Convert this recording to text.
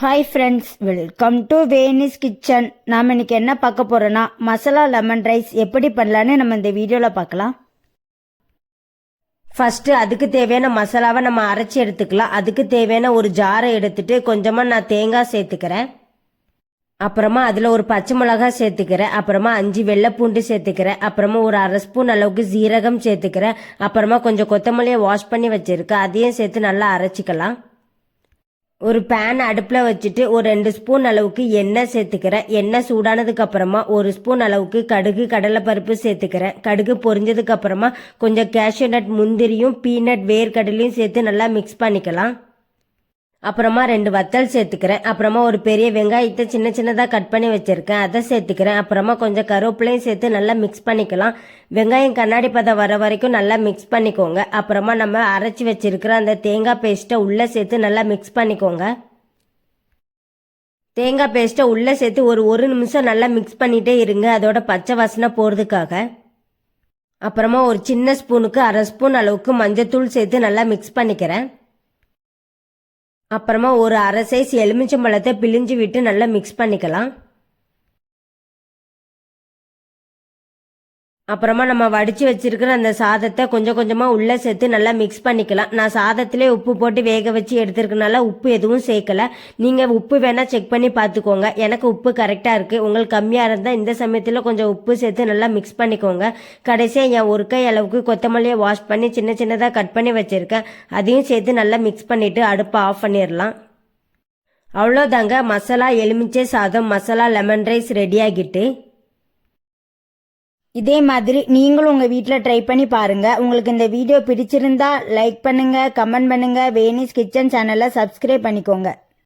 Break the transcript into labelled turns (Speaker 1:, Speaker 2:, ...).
Speaker 1: Hi friends welcome to Veni's kitchen நாம் இன்னைக்கு என்ன பார்க்க போகிறோன்னா மசாலா லெமன் ரைஸ் எப்படி பண்ணலான்னு நம்ம இந்த வீடியோவில் பார்க்கலாம்.
Speaker 2: ஃபஸ்ட்டு அதுக்கு தேவையான மசாலாவை நம்ம அரைச்சி எடுத்துக்கலாம். அதுக்கு தேவையான ஒரு ஜாரை எடுத்துட்டு கொஞ்சமாக நான் தேங்காய் சேர்த்துக்கிறேன். அப்புறமா அதில் ஒரு பச்சை மிளகாய் சேர்த்துக்கிறேன். அப்புறமா அஞ்சு வெள்ளைப்பூண்டு சேர்த்துக்கிறேன். அப்புறமா ஒரு அரை ஸ்பூன் அளவுக்கு சீரகம் சேர்த்துக்கிறேன். அப்புறமா கொஞ்சம் கொத்தமல்லியை வாஷ் பண்ணி வச்சுருக்கேன். அதையும் சேர்த்து நல்லா அரைச்சிக்கலாம். ஒரு பேன் அடுப்பில் வச்சுட்டு ஒரு ரெண்டு ஸ்பூன் அளவுக்கு எண்ணெய் சேர்த்துக்கிறேன். எண்ணெய் சூடானதுக்கு அப்புறமா ஒரு ஸ்பூன் அளவுக்கு கடுகு கடலைப்பருப்பு சேர்த்துக்கிறேன். கடுகு பொரிஞ்சதுக்கு அப்புறமா கொஞ்சம் கேஷ்யூ நட் முந்திரியும் பீனட் வேர்க்கடலையும் சேர்த்து நல்லா மிக்ஸ் பண்ணிக்கலாம். அப்புறமா ரெண்டு வத்தல் சேர்த்துக்கிறேன். அப்புறமா ஒரு பெரிய வெங்காயத்தை சின்ன சின்னதாக கட் பண்ணி வச்சுருக்கேன். அதை சேர்த்துக்கிறேன். அப்புறமா கொஞ்சம் கருவேப்பிலையும் சேர்த்து நல்லா மிக்ஸ் பண்ணிக்கலாம். வெங்காயம் கண்ணாடி பதம் வர வரைக்கும் நல்லா மிக்ஸ் பண்ணிக்கோங்க. அப்புறமா நம்ம அரைச்சி வச்சுருக்கிற அந்த தேங்காய் பேஸ்ட்டை உள்ளே சேர்த்து நல்லா மிக்ஸ் பண்ணிக்கோங்க. தேங்காய் பேஸ்ட்டை உள்ளே சேர்த்து ஒரு ஒரு நிமிஷம் நல்லா மிக்ஸ் பண்ணிகிட்டே இருங்க. அதோட பச்சை வாசனை போகிறதுக்காக அப்புறமா ஒரு சின்ன ஸ்பூனுக்கு அரை ஸ்பூன் அளவுக்கு மஞ்சத்தூள் சேர்த்து நல்லா மிக்ஸ் பண்ணிக்கிறேன். அப்புறமா ஒரு அரை சைஸ் எலுமிச்சம்பழத்தை பிழிஞ்சு விட்டு நல்லா மிக்ஸ் பண்ணிக்கலாம். அப்புறமா நம்ம வடிச்சு வச்சிருக்கிற அந்த சாதத்தை கொஞ்சம் கொஞ்சமாக உள்ளே சேர்த்து நல்லா மிக்ஸ் பண்ணிக்கலாம். நான் சாதத்திலே உப்பு போட்டு வேக வச்சு எடுத்துருக்கனால உப்பு எதுவும் சேர்க்கல. நீங்கள் உப்பு வேணால் செக் பண்ணி பார்த்துக்கோங்க. எனக்கு உப்பு கரெக்டாக இருக்குது உங்களுக்கு கம்மியாக இருந்தால் இந்த சமயத்தில் கொஞ்சம் உப்பு சேர்த்து நல்லா மிக்ஸ் பண்ணிக்கோங்க. கடைசியாக என் ஒரு கை அளவுக்கு கொத்தமல்லியை வாஷ் பண்ணி சின்ன சின்னதாக கட் பண்ணி வச்சுருக்கேன். அதையும் சேர்த்து நல்லா மிக்ஸ் பண்ணிவிட்டு அடுப்பை ஆஃப் பண்ணிடலாம். அவ்வளோதாங்க மசாலா எலுமிச்சை சாதம் மசாலா லெமன் ரைஸ் ரெடி ஆகிட்டு.
Speaker 1: இதே மாதிரி நீங்களும் உங்கள் வீட்டில் ட்ரை பண்ணி பாருங்க. உங்களுக்கு இந்த வீடியோ பிடிச்சிருந்தா லைக் பண்ணுங்க கமெண்ட் பண்ணுங்க. வேனிஸ் கிச்சன் சேனலை சப்ஸ்கிரைப் பண்ணிக்கோங்க.